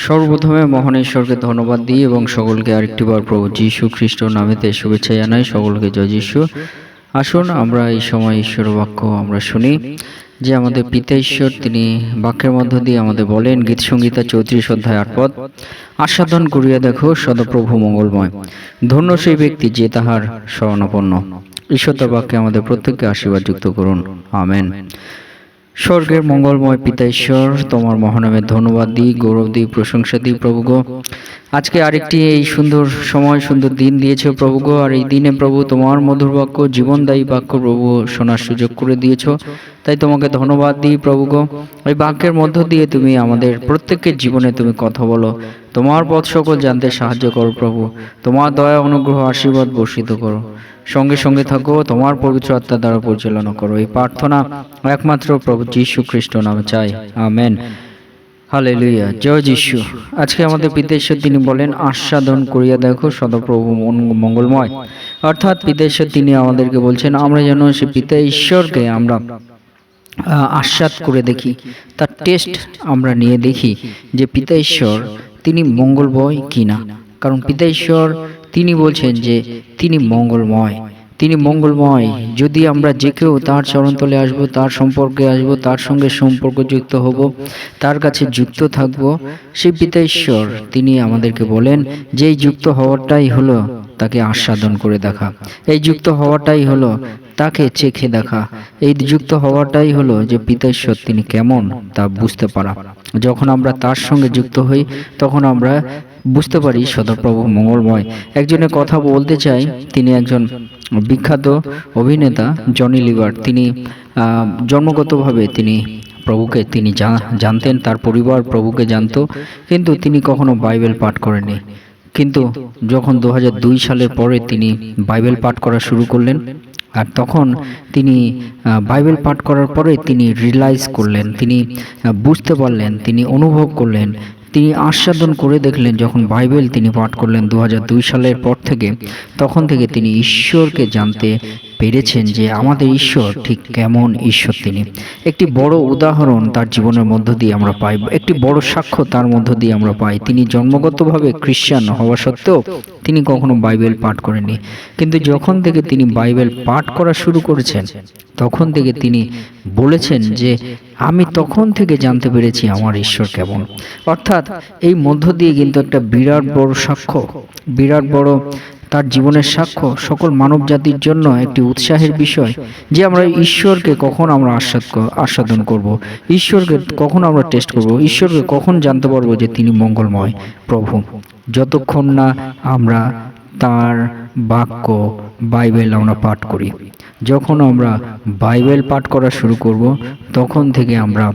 সর্বপ্রথমে মহান ঈশ্বরকে ধন্যবাদ দিই এবং সকলকে আরেকটিবার প্রভু যীশু খ্রিস্ট নামেতে শুভেচ্ছা জানাই। সকলকে জয় যীশু। আসুন আমরা এই সময় ঈশ্বর বাক্য আমরা শুনি, যে আমাদের পিতা ঈশ্বর, তিনি বাক্যের মধ্য দিয়ে আমাদের বলেন, গীত সঙ্গীতা চৌত্রিশ অধ্যায় আট পদ, আস্বাদন করিয়া দেখো, সদপ্রভু মঙ্গলময়। ধন্য সেই ব্যক্তি যে তাহার শরণাপন্ন। ঈশ্বর বাক্যে আমাদের প্রত্যেককে আশীর্বাদ যুক্ত করুন। আমেন। স্বর্গের মঙ্গলময় পিতা ঈশ্বর, তোমার মহানামে ধন্যবাদ দিই, গৌরব দিই, প্রশংসা দিই প্রভুগ আজকে আরেকটি এই সুন্দর সময়, সুন্দর দিন দিয়েছ প্রভুগ আর এই দিনে প্রভু তোমার মধুর বাক্য, জীবনদায়ী বাক্য প্রভু শোনার সুযোগ করে দিয়েছ। তাই তোমাকে ধন্যবাদ দিই প্রভুগ ওই বাক্যের মধ্য দিয়ে তুমি আমাদের প্রত্যেকের জীবনে তুমি কথা বলো। তোমার পথ সকল জানতে সাহায্য করো প্রভু। তোমার দয়া, অনুগ্রহ, আশীর্বাদ বর্ষিত করো। সঙ্গে সঙ্গে থাকো, তোমার পবিত্র আত্মা দ্বারা পরিচালনা করো। এই প্রার্থনা একমাত্র প্রভু যীশু খ্রিস্ট নামে চাই। আমেন। হালে লুইয়া জয় যিশু। আজকে আমাদের পিতেশ্বর তিনি বলেন, আস্বাদন করিয়া দেখো, সদপ্রভু মঙ্গলময়। অর্থাৎ পিতেশ্বর তিনি আমাদেরকে বলছেন, আমরা যেন সে পিতা ঈশ্বরকে আমরা আস্বাদ করে দেখি। তার টেস্ট আমরা নিয়ে দেখি যে পিতা ঈশ্বর তিনি মঙ্গলময় কিনা। কারণ পিতা ঈশ্বর তিনি বলছেন যে তিনি মঙ্গলময়। তিনি মঙ্গলময়। যদি আমরা যে কেউ তার চরণতলে আসব, তার সম্পর্কে আসব, তার সঙ্গে সম্পর্কযুক্ত হব, তার কাছে যুক্ত থাকব সেই পিতা ঈশ্বর তিনি আমাদেরকে বলেন যে যুক্ত হওয়াটাই হলো তাকে আস্বাদন করে দেখা। এই যুক্ত হওয়াটাই হলো তাকে চেখে দেখা। এই যুক্ত হওয়াটাই হলো যে পিতাশ্বর তিনি কেমন তা বুঝতে পারা। যখন আমরা তার সঙ্গে যুক্ত হই, তখন আমরা বুঝতে পারি সদরপ্রভু মঙ্গলময়। একজনের কথা বলতে চাই, তিনি একজন বিখ্যাত অভিনেতা, জনি লিভার। তিনি জন্মগতভাবে তিনি প্রভুকে, তিনি জানতেন, তার পরিবার প্রভুকে জানতো, কিন্তু তিনি কখনো বাইবেল পাঠ করেনি কিন্তু যখন দু হাজার দুই সালের পরে তিনি বাইবেল পাঠ করা শুরু করলেন, আর তখন তিনি বাইবেল পাঠ করার পরে তিনি রিয়েলাইজ করলেন, তিনি বুঝতে পারলেন, তিনি অনুভব করলেন তিনি আস্বাদন করে দেখলেন যখন বাইবেল তিনি পাঠ করলেন দু হাজার দুই সালের পর থেকে, তখন থেকে তিনি ঈশ্বরকে জানতে পেরেছেন যে আমাদের ঈশ্বর ঠিক কেমন ঈশ্বর তিনি। একটি বড় উদাহরণ তার জীবনের মধ্য দিয়ে আমরা পাই, একটি বড় সাক্ষ্য তার মধ্য দিয়ে আমরা পাই। তিনি জন্মগতভাবে খ্রিস্টান হওয়া সত্ত্বেও তিনি কখনো বাইবেল পাঠ করেননি। কিন্তু যখন থেকে তিনি বাইবেল পাঠ করা শুরু করেছেন, তখন থেকে তিনি বলেছেন যে আমি তখন থেকে জানতে পেরেছি আমার ঈশ্বর কেমন। অর্থাৎ এই মধ্য দিয়ে কিন্তু একটা বিরাট বড় সাক্ষ্য, বিরাট বড় তার জীবনের সাক্ষ্য সকল মানব জাতির জন্য একটি উৎসাহের বিষয় যে আমরা ঈশ্বরকে কখন আমরা আস্বাদ আস্বাদন করব। ঈশ্বরকে কখন আমরা টেস্ট করব। ঈশ্বরকে কখন জানতে পারব যে তিনি মঙ্গলময় প্রভু। যতক্ষণ না আমরা তার বাক্য, বাইবেল আমরা পাঠ করি। যখন আমরা বাইবেল পাঠ করা শুরু করব, তখন থেকে আমরা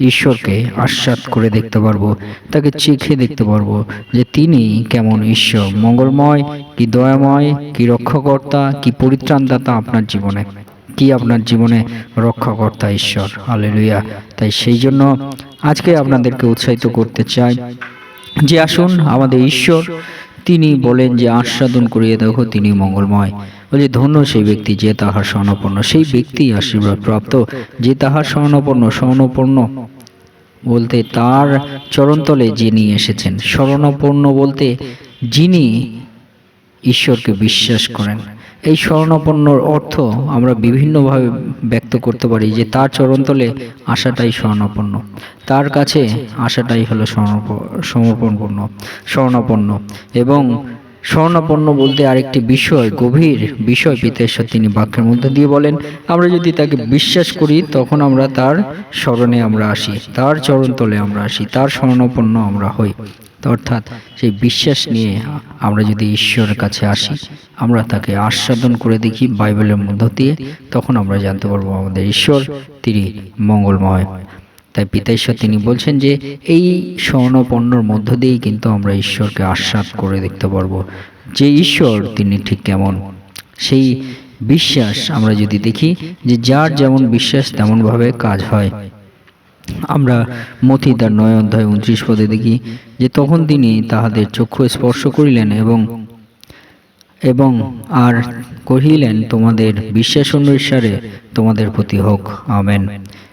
ঈশ্বরকে আস্বাদ করে দেখতে পারব, তাকে চেখে দেখতে পারব যে তিনি কেমন ঈশ্বর, মঙ্গলময় কি দয়াময়, কি রক্ষাকর্তা, কি পরিত্রাণদাতা আপনার জীবনে, কি আপনার জীবনে রক্ষাকর্তা ঈশ্বর। হালেলুয়া। তাই সেই জন্য আজকে আপনাদেরকে উৎসাহিত করতে চাই যে আসুন আমাদের ঈশ্বর তিনি বলেন যে আস্বাদন করিয়ে দেখো তিনি মঙ্গলময়। বলে ধন্য সেই ব্যক্তি যে তাহার স্বর্ণপন্ন সেই ব্যক্তি আশীর্বাদ প্রাপ্ত যে তাহার স্বর্ণপন্ন স্বর্ণপন্ন বলতে তার চরণতলে যিনি এসেছেন স্মরণাপন্ন বলতে যিনি ঈশ্বরকে বিশ্বাস করেন। এই স্বর্ণাপন্নর অর্থ আমরা বিভিন্নভাবে ব্যক্ত করতে পারি যে তার চরণতলে আশাটাই স্বর্ণাপন্ন তার কাছে আশাটাই হলো স্বর্ণপ- সমর্পণপূর্ণ স্বর্ণাপন্ন এবং স্বর্ণাপন্ন বলতে আরেকটি বিষয়, গভীর বিষয় পিতেশ্বর তিনি বাক্যের মধ্যে দিয়ে বলেন, আমরা যদি তাকে বিশ্বাস করি, তখন আমরা তার স্মরণে আমরা আসি, তার চরণতলে আমরা আসি, তার স্বর্ণাপন্ন আমরা হই। অর্থাৎ সেই বিশ্বাস নিয়ে আমরা যদি ঈশ্বরের কাছে আসি, আমরা তাকে আস্বাদন করে দেখি বাইবেলের মধ্য দিয়ে, তখন আমরা জানতে পারব আমাদের ঈশ্বর তিনি মঙ্গলময়। তাই পিতা ঈশ্বর তিনি বলছেন যে, এই স্বর্ণপণ্যর মধ্য দিয়েই কিন্তু আমরা ঈশ্বরকে আস্বাদ করে দেখতে পারব যে ঈশ্বর তিনি ঠিক কেমন। সেই বিশ্বাস আমরা যদি দেখি যে যার যেমন বিশ্বাস তেমনভাবে কাজ হয়। আমরা মথি তার নয় অধ্যায় উনত্রিশ পদে দেখি যে তখন তিনি তাহাদের চক্ষু স্পর্শ করিলেন এবং এবং আর কহিলেন তোমাদের বিশ্বাস অনুসারে তোমাদের প্রতি হোক। আমেন।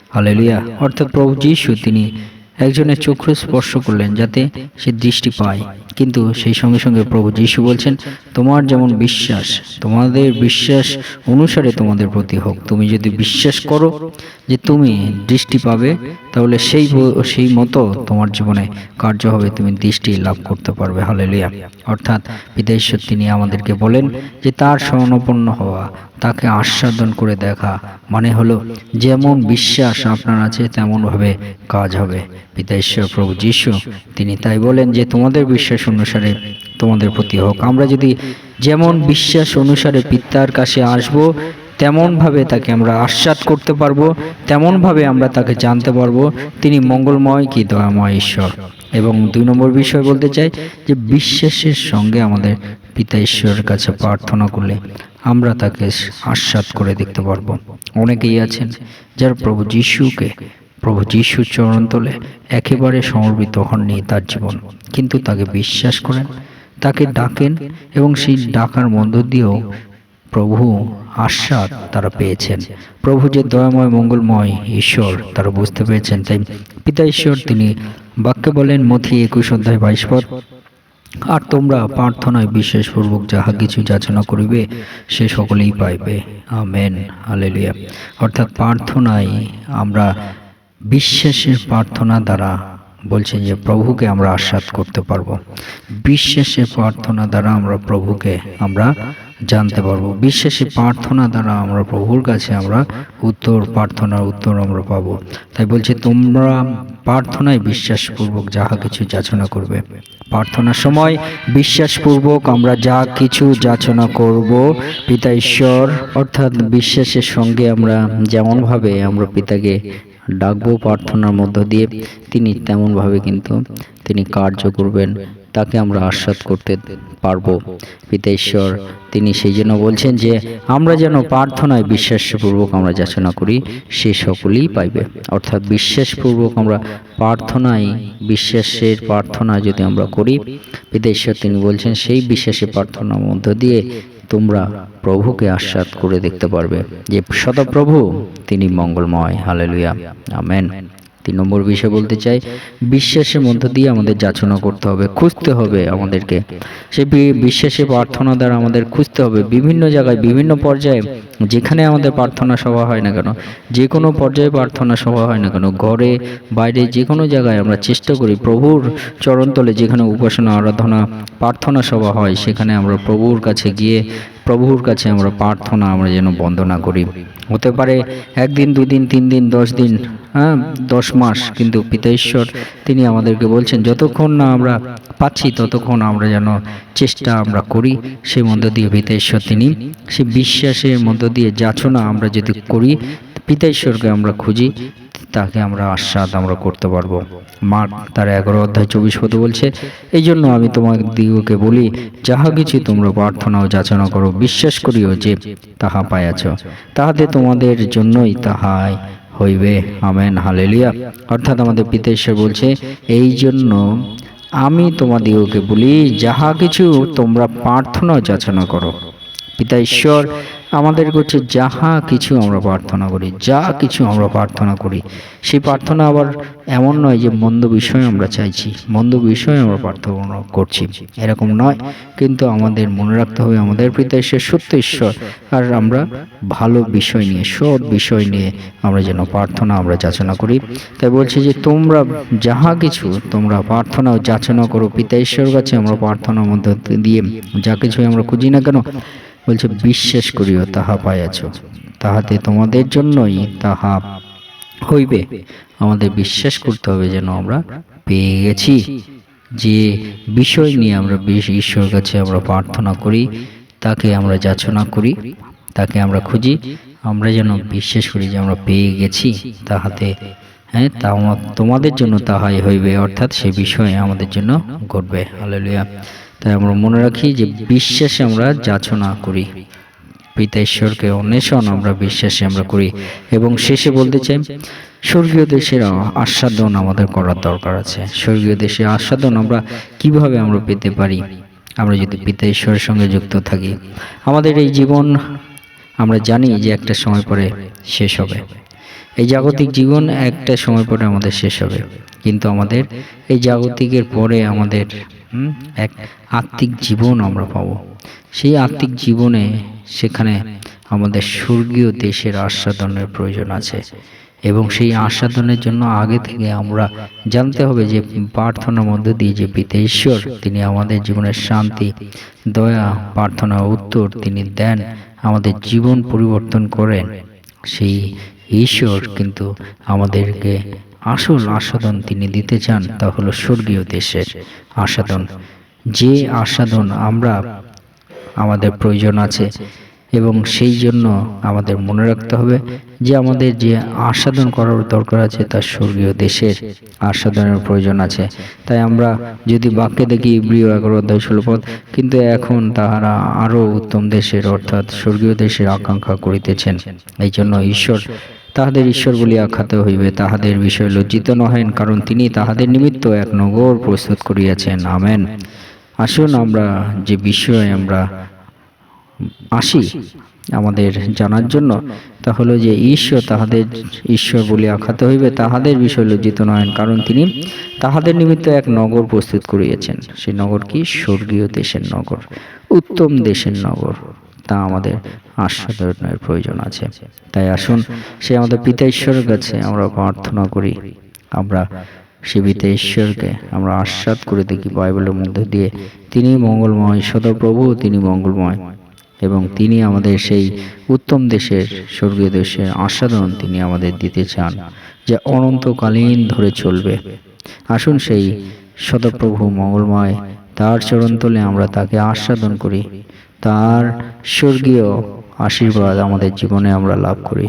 হালেলুয়া। অর্থাৎ প্রভু যীশু তিনি একজনের চক্ষু স্পর্শ করলেন যাতে সে দৃষ্টি পায়। কিন্তু সেই সঙ্গে সঙ্গে প্রভু যীশু বলছেন, তোমার যেমন বিশ্বাস, তোমাদের বিশ্বাস অনুসারে তোমাদের প্রতি হোক। তুমি যদি বিশ্বাস করো যে তুমি দৃষ্টি পাবে, তাহলে সেই সেই মতো তোমার জীবনে কার্য হবে। তুমি দৃষ্টি লাভ করতে পারবে। হালেলুয়া। অর্থাৎ পিতা তিনি আমাদেরকে বলেন যে, তার স্বর্ণপন্ন হওয়া, তাকে আস্বাদন করে দেখা মানে হলো যেমন বিশ্বাস আপনার আছে, তেমনভাবে কাজ হবে। পিতা ঈশ্বর প্রভু যীশু। তিনি তাই বলেন যে, তোমাদের বিশ্বাস অনুসারে তোমাদের প্রতি হোক। আমরা যদি যেমন বিশ্বাস অনুসারে পিতার কাছে আসব, তেমনভাবে তাকে আমরা আশ্বাদ করতে পারব, তেমনভাবে আমরা তাকে জানতে পারব, তিনি মঙ্গলময় কি দয়াময় ঈশ্বর। এবং দুই নম্বর বিষয় বলতে চাই যে, বিশ্বাসের সঙ্গে আমাদের পিতা ঈশ্বরের কাছে প্রার্থনা করলে আমরা তাকে আস্বাদ করে দেখতে পারব। অনেকেই আছেন যারা প্রভু যিশুকে প্রভু যিশুর চরণতলে একেবারে সমর্পিত হননি তার জীবন। কিন্তু তাকে বিশ্বাস করেন, তাকে ডাকেন এবং সেই ডাকার মধ্য দিয়েও প্রভু আস্বাদ তারা পেয়েছেন। প্রভু যে দয়াময়, মঙ্গলময় ঈশ্বর তারা বুঝতে পেরেছেন। তাই পিতা ঈশ্বর তিনি বাক্যে বলেন, মথি একুশ অধ্যায় বাইশ পদ, আর তোমরা প্রার্থনায় বিশ্বাসপূর্বক যাহা কিছু যাচনা করিবে, সে সকলেই পাইবে। Amen, hallelujah. অর্থাৎ প্রার্থনায় আমরা বিশ্বাসের প্রার্থনা দ্বারা বলছেন যে প্রভুকে আমরা আস্বাদ করতে পারব। বিশ্বাসের প্রার্থনা দ্বারা আমরা প্রভুকে আমরা জানতে পারব। বিশ্বাসী প্রার্থনা দ্বারা আমরা প্রভুর কাছে আমরা উত্তর, প্রার্থনার উত্তর আমরা পাবো। তাই বলছে, তোমরা প্রার্থনায় বিশ্বাসপূর্বক যাহা কিছু যাচনা করবে, প্রার্থনার সময় বিশ্বাসপূর্বক আমরা যা কিছু যাচনা করব, পিতা ঈশ্বর, অর্থাৎ বিশ্বাসের সঙ্গে আমরা যেমনভাবে আমরা পিতাকে ডাকবো, প্রার্থনার মধ্য দিয়ে তিনি তেমনভাবে কিন্তু তিনি কার্য করবেন, তাকে আমরা আস্বাদ করতে পারব। পিতা ঈশ্বর, তিনি সেই জন্য বলছেন যে, আমরা যেন প্রার্থনায় বিশ্বাসপূর্বক আমরা যাচনা করি, সে সকলেই পাইবে। অর্থাৎ বিশ্বাসপূর্বক আমরা প্রার্থনায়, বিশ্বাসের প্রার্থনা যদি আমরা করি, পিতা ঈশ্বর তিনি বলছেন, সেই বিশ্বাসী প্রার্থনার মধ্য দিয়ে তোমরা প্রভুকে আশ্বাদ করে দেখতে পারবে যে সদাপ্রভু, তিনি মঙ্গলময়। হালেলুয়া। আমেন। তিন নম্বর বিষয় বলতে চাই, বিশ্বাসের মধ্য দিয়ে আমাদের যাচনা করতে হবে, খুঁজতে হবে আমাদেরকে। সে বিশ্বাসে প্রার্থনা দ্বারা আমাদের খুঁজতে হবে, বিভিন্ন জায়গায়, বিভিন্ন পর্যায়ে যেখানে আমাদের প্রার্থনা সভা হয় না কেন? যে কোনো? পর্যায়ে প্রার্থনা সভা হয় না কেন? ঘরে বাইরে যে কোনো জায়গায় আমরা চেষ্টা করি প্রভুর চরণতলে যেখানে উপাসনা আরাধনা প্রার্থনা সভা হয় সেখানে আমরা প্রভুর কাছে গিয়ে প্রভুর কাছে আমরা প্রার্থনা আমরা যেন বন্দনা করি। হতে পারে একদিন দুদিন তিন দিন দশ দিন হ্যাঁ দশ মাস কিন্তু পিতা ঈশ্বর তিনি আমাদেরকে বলছেন যতক্ষণ না আমরা পাচ্ছি ততক্ষণ আমরা যেন চেষ্টা আমরা করি সেই মধ্য দিয়ে পিতা ঈশ্বর তিনি সে বিশ্বাসের মধ্য দিয়ে যাচনা আমরা যদি করি পিতা ঈশ্বরকে আমরা খুঁজি, তাকে আমরা আস্বাদ আমরা করতে পারব। মার তার এগারো অধ্যায় চব্বিশ পদে বলছে এই জন্য আমি তোমার দিগকে বলি, যাহা কিছু তোমরা প্রার্থনা ও যাচনা করো, বিশ্বাস করিও যে তাহা পাইয়াছ। তাহাতে তোমাদের জন্যই তাহাই হইবে। Amen, hallelujah. অর্থাৎ আমাদের পিতেশ্বর বলছে এই জন্য আমি তোমাদিগকে বলি, যাহা কিছু তোমরা প্রার্থনা যাচনা করো পিতা ঈশ্বর, আমাদের কাছে যাহা কিছু আমরা প্রার্থনা করি, যা কিছু আমরা প্রার্থনা করি, সেই প্রার্থনা আবার এমন নয় যে মন্দ বিষয়ে আমরা চাইছি, মন্দ বিষয়ে আমরা প্রার্থনা করছি। এরকম নয়, কিন্তু আমাদের মনে রাখতে হবে আমাদের পিতা ঈশ্বর সত্য ঈশ্বর, আর আমরা ভালো বিষয় নিয়ে, সৎ বিষয় নিয়ে আমরা যেন প্রার্থনা আমরা যাচনা করি। তাই বলছি যে তোমরা যাহা কিছু তোমরা প্রার্থনা যাচনা করো, পিতা ঈশ্বর কাছে আমরা প্রার্থনার মধ্যে দিয়ে যা কিছু আমরা খুঁজি না কেন বলছে বিশ্বাস করিও, তাহা পাইয়াছ। তাহাতে তোমাদের জন্যই তাহা হইবে। আমাদের বিশ্বাস করতে হবে যেন আমরা পেয়ে গেছি। যে বিষয় নিয়ে আমরা বেশ ঈশ্বর কাছে আমরা প্রার্থনা করি, তাকে আমরা যাচনা করি, তাকে আমরা খুঁজি, আমরা যেন বিশ্বাস করি যে আমরা পেয়ে গেছি। তাহাতে হ্যাঁ তা তোমাদের জন্য তাহাই হইবে, অর্থাৎ সে বিষয়ে আমাদের জন্য ঘটবে। হালেলুয়া। তাই আমরা মনে রাখি যে বিশ্বাসে আমরা যাচনা করি। পিতা ঈশ্বরকে অন্বেষণ আমরা বিশ্বাসে আমরা করি এবং শেষে বলতে চাই, স্বর্গীয় দেশের আস্বাদন আমাদের করার দরকার আছে। স্বর্গীয় দেশের আস্বাদন আমরা কীভাবে আমরা পেতে পারি? আমরা যদি পিতা ঈশ্বরের সঙ্গে যুক্ত থাকি, আমাদের এই জীবন আমরা জানি যে একটা সময় পরে শেষ হবে। এই জাগতিক জীবন একটা সময় পরে আমাদের শেষ হবে। কিন্তু আমাদের এই জাগতিকের পরে আমাদের এক আত্মিক জীবন আমরা পাবো। সেই আত্মিক জীবনে সেখানে আমাদের স্বর্গীয় দেশের আস্বাদনের প্রয়োজন আছে এবং সেই আস্বাদনের জন্য আগে থেকে আমরা জানতে হবে যে প্রার্থনার মধ্যে দিয়ে যে পিতা ঈশ্বর, তিনি আমাদের জীবনের শান্তি, দয়া, প্রার্থনা, উত্তর তিনি দেন, আমাদের জীবন পরিবর্তন করেন। সেই ঈশ্বর কিন্তু আমাদেরকে আসল আস্বাদন তিনি দিতে চান তা হলো স্বর্গীয় দেশের আস্বাদন। যে আস্বাদন আমরা, আমাদের প্রয়োজন আছে এবং সেই জন্য আমাদের মনে রাখতে হবে যে আমাদের যে আস্বাদন করার দরকার আছে তার স্বর্গীয় দেশের আস্বাদনের প্রয়োজন আছে। তাই আমরা যদি বাক্যে দেখি প্রিয় এগারো অধ্যায় ষোলো পদ, কিন্তু এখন তাহারা আরও উত্তম দেশের অর্থাৎ স্বর্গীয় দেশের আকাঙ্ক্ষা করিতেছেন। এই জন্য ঈশ্বর তাহাদের ঈশ্বর বলিয়া খাতে হইবে, তাহাদের বিষয়ে লজ্জিত নহেন, কারণ তিনি তাহাদের নিমিত্ত এক নগর প্রস্তুত করিয়াছেন। আমেন। আসুন আমরা যে বিষয়ে আমরা আসি আমাদের জানার জন্য, তা হলো যে ঈশ্বর তাহাদের ঈশ্বর বলে আখ্যাত হইবে, তাহাদের বিষয় লজ্জিত নহেন, কারণ তিনি তাহাদের নিমিত্ত এক নগর প্রস্তুত করিয়েছেন। সেই নগর কি? স্বর্গীয় দেশের নগর, উত্তম দেশের নগর। তা আমাদের আস্বাদনের প্রয়োজন আছে। তাই আসুন, সে আমাদের পিতা ঈশ্বরের কাছে আমরা প্রার্থনা করি। আমরা সে পিতা ঈশ্বরকে আমরা আস্বাদ করে দেখি বাইবেলের মধ্যে দিয়ে, তিনি মঙ্গলময়, সদপ্রভু, তিনি মঙ্গলময়। এবং তিনি আমাদের সেই উত্তম দেশের, স্বর্গীয় দেশের আস্বাদন তিনি আমাদের দিতে চান, যা অনন্তকালীন ধরে চলবে। আসুন সেই সদপ্রভু মঙ্গলময়, তার চরণতলে আমরা তাকে আস্বাদন করি। তার স্বর্গীয় আশীর্বাদ আমাদের জীবনে আমরা লাভ করি।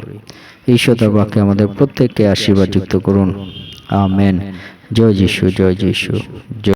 এই শতবাক্যে আমাদের প্রত্যেককে আশীর্বাদ যুক্ত করুন। আমেন। জয় যিশু জয় যিশু, জয়